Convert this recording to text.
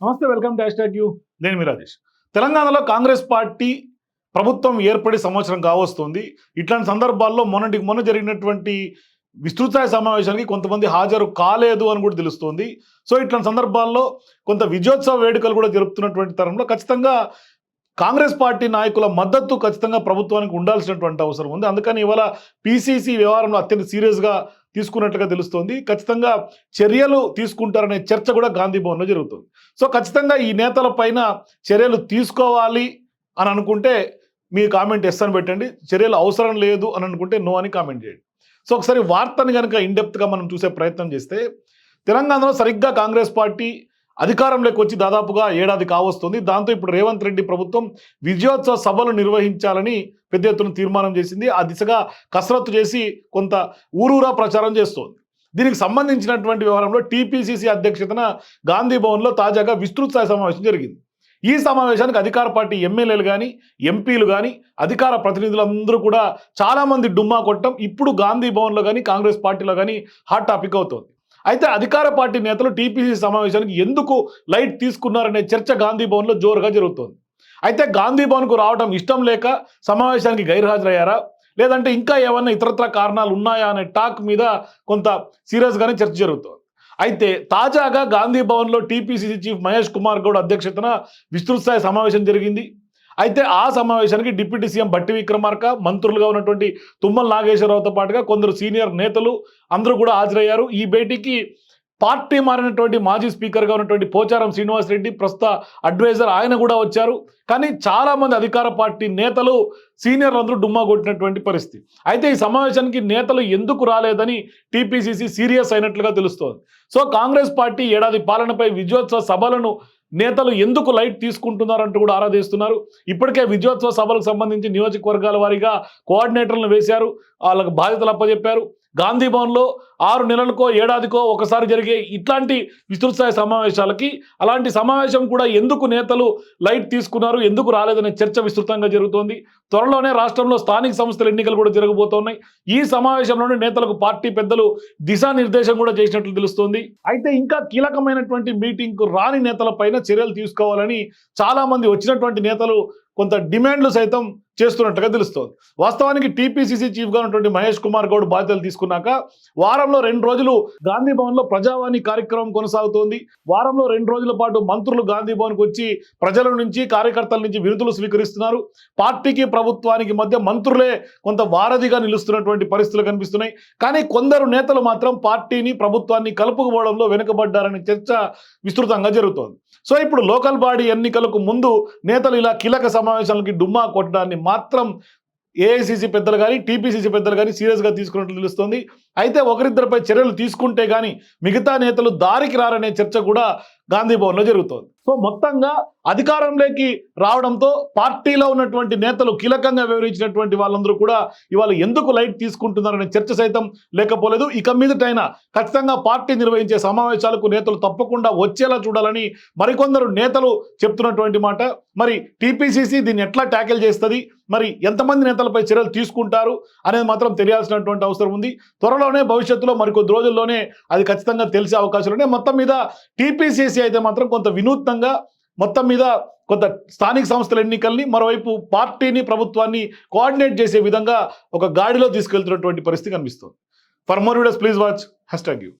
నమస్తే welcome to hash you. నేను మీ రాజేష్. తెలంగాణలో కాంగ్రెస్ పార్టీ ప్రభుత్వం ఏర్పడి సంవత్సరం కావస్తుంది. ఇట్లాంటి సందర్భాల్లో మొన్నటికి మొన్న జరిగినటువంటి విస్తృత సమావేశానికి కొంతమంది హాజరు కాలేదు అని కూడా తెలుస్తోంది. సో ఇట్లాంటి సందర్భాల్లో కొంత విజయోత్సవ వేడుకలు కూడా జరుపుతున్నటువంటి తరంలో ఖచ్చితంగా కాంగ్రెస్ పార్టీ నాయకుల మద్దతు ఖచ్చితంగా ప్రభుత్వానికి ఉండాల్సినటువంటి అవసరం ఉంది. అందుకని ఇవాళ పీసీసీ వ్యవహారంలో అత్యంత సీరియస్గా తీసుకున్నట్లుగా తెలుస్తోంది. ఖచ్చితంగా చర్యలు తీసుకుంటారనే చర్చ కూడా గాంధీ భవన్లో జరుగుతుంది. సో ఖచ్చితంగా ఈ నేతల పైన చర్యలు తీసుకోవాలి అని అనుకుంటే మీ కామెంట్ ఎస్ అని పెట్టండి. చర్యలు అవసరం లేదు అని అనుకుంటే నో అని కామెంట్ చేయండి. సో ఒకసారి వార్తని కనుక ఇన్డెప్త్గా మనం చూసే ప్రయత్నం చేస్తే తెలంగాణలో సరిగ్గా కాంగ్రెస్ పార్టీ అధికారంలోకి వచ్చి దాదాపుగా ఏడాది కావస్తుంది. దాంతో ఇప్పుడు రేవంత్ రెడ్డి ప్రభుత్వం విజయోత్సవ సభలు నిర్వహించాలని పెద్ద ఎత్తున తీర్మానం చేసింది. ఆ దిశగా కసరత్తు చేసి కొంత ఊరూరా ప్రచారం చేస్తోంది. దీనికి సంబంధించినటువంటి వ్యవహారంలో టీపీసీసీ అధ్యక్షతన గాంధీ భవన్లో తాజాగా విస్తృత స్థాయి సమావేశం జరిగింది. ఈ సమావేశానికి అధికార పార్టీ ఎమ్మెల్యేలు కానీ ఎంపీలు కానీ అధికార ప్రతినిధులందరూ కూడా చాలామంది డుమ్మా కొట్టడం ఇప్పుడు గాంధీ భవన్లో కానీ కాంగ్రెస్ పార్టీలో కానీ హాట్ టాపిక్ అవుతోంది. అయితే అధికార పార్టీ నేతలు టీపీసీ సమావేశానికి ఎందుకు లైట్ తీసుకున్నారనే చర్చ గాంధీ భవన్లో జోరుగా జరుగుతోంది. అయితే గాంధీ భవన్కు రావడం ఇష్టం లేక సమావేశానికి గైర్హాజరయ్యారా? లేదంటే ఇంకా ఏమన్నా ఇతరత్ర కారణాలు ఉన్నాయా అనే టాక్ మీద కొంత సీరియస్గానే చర్చ జరుగుతోంది. అయితే తాజాగా గాంధీ భవన్లో టీపీసీసీ చీఫ్ మహేష్ కుమార్ గౌడ్ అధ్యక్షతన విస్తృత స్థాయి సమావేశం జరిగింది. అయితే ఆ సమావేశానికి డిప్యూటీ సీఎం భట్టి విక్రమార్క మంత్రులుగా ఉన్నటువంటి తుమ్మల నాగేశ్వరరావుతో పాటుగా కొందరు సీనియర్ నేతలు అందరూ కూడా హాజరయ్యారు. ఈ భేటీకి పార్టీ మారినటువంటి మాజీ స్పీకర్గా ఉన్నటువంటి పోచారం శ్రీనివాస్ రెడ్డి ప్రస్తుత అడ్వైజర్ ఆయన కూడా వచ్చారు. కానీ చాలామంది అధికార పార్టీ నేతలు సీనియర్లు అందరూ డుమ్మా కొట్టినటువంటి పరిస్థితి. అయితే ఈ సమావేశానికి నేతలు ఎందుకు రాలేదని టీపీసీసీ సీరియస్ అయినట్లుగా తెలుస్తోంది. సో కాంగ్రెస్ పార్టీ ఏడాది పాలనపై విజయోత్సవ సభలను నేతలు ఎందుకు లైట్ తీసుకుంటున్నారంటూ కూడా ఆరాధిస్తున్నారు. ఇప్పటికే విజయోత్సవ సభలకు సంబంధించి నియోజకవర్గాల వారీగా కోఆర్డినేటర్లను వేశారు. వాళ్ళకు బాధ్యతలు అప్పచెప్పారు గాంధీ భవన్లో ఆరు నెలలకో ఏడాదికో ఒకసారి జరిగే ఇట్లాంటి విస్తృత స్థాయి సమావేశాలకి అలాంటి సమావేశం కూడా ఎందుకు నేతలు లైట్ తీసుకున్నారు ఎందుకు రాలేదనే చర్చ విస్తృతంగా జరుగుతోంది. త్వరలోనే రాష్ట్రంలో స్థానిక సంస్థల ఎన్నికలు కూడా జరగబోతున్నాయి. ఈ సమావేశంలోనే నేతలకు పార్టీ పెద్దలు దిశానిర్దేశం కూడా చేసినట్లు తెలుస్తోంది. అయితే ఇంకా కీలకమైనటువంటి మీటింగ్కు రాని నేతలపైన చర్యలు తీసుకోవాలని చాలామంది వచ్చినటువంటి నేతలు కొంత డిమాండ్లు సైతం చేస్తున్నట్టుగా తెలుస్తోంది. వాస్తవానికి టీపీసీసీ చీఫ్గా ఉన్నటువంటి మహేష్ కుమార్ గౌడ్ బాధ్యతలు తీసుకున్నాక వారంలో రెండు రోజులు గాంధీ భవన్లో ప్రజావాణి కార్యక్రమం కొనసాగుతోంది. వారంలో రెండు రోజుల పాటు మంత్రులు గాంధీ భవన్కి వచ్చి ప్రజల నుంచి కార్యకర్తల నుంచి విరుదులు స్వీకరిస్తున్నారు. పార్టీకి ప్రభుత్వానికి మధ్య మంత్రులే కొంత వారధిగా నిలుస్తున్నటువంటి పరిస్థితులు కనిపిస్తున్నాయి. కానీ కొందరు నేతలు మాత్రం పార్టీని ప్రభుత్వాన్ని కలుపుకుపోవడంలో వెనుకబడ్డారనే చర్చ విస్తృతంగా జరుగుతోంది. సో ఇప్పుడు లోకల్ బాడీ ఎన్నికలకు ముందు నేతలు ఇలా కీలక సమావేశాలకి డుమ్మా కొట్టడాన్ని మాత్రం ఏఐసీసీ పెద్దలు కానీ టీపీసీసీ పెద్దలు కానీ సీరియస్గా తీసుకున్నట్లు తెలుస్తోంది. అయితే ఒకరిద్దరిపై చర్యలు తీసుకుంటే కానీ మిగతా నేతలు దారికి రారనే చర్చ కూడా గాంధీ భవన్లో జరుగుతోంది. సో మొత్తంగా అధికారంలోకి రావడంతో పార్టీలో ఉన్నటువంటి నేతలు కీలకంగా వివరించినటువంటి వాళ్ళందరూ కూడా ఇవాళ ఎందుకు లైట్ తీసుకుంటున్నారనే చర్చ సైతం లేకపోలేదు. ఇక మీదటైనా ఖచ్చితంగా పార్టీ నిర్వహించే సమావేశాలకు నేతలు తప్పకుండా వచ్చేలా చూడాలని మరికొందరు నేతలు చెప్తున్నటువంటి మాట. మరి టీపీసీసీ దీన్ని ఎట్లా ట్యాకిల్ చేస్తుంది? మరి ఎంతమంది నేతలపై చర్యలు తీసుకుంటారు? అనేది మాత్రం తెలియాల్సినటువంటి అవసరం ఉంది. త్వరలోనే భవిష్యత్తులో మరికొద్ది రోజుల్లోనే అది ఖచ్చితంగా తెలిసే అవకాశాలు ఉన్నాయి. మొత్తం మీద టీపీసీసీ అయితే మాత్రం కొంత వినూత్నంగా మొత్తం మీద కొంత స్థానిక సంస్థల ఎన్నికల్ని మరోవైపు పార్టీని ప్రభుత్వాన్ని కోఆర్డినేట్ చేసే విధంగా ఒక గాడిలో తీసుకెళ్తున్నటువంటి పరిస్థితి కనిపిస్తుంది. For more videos please watch hashtag you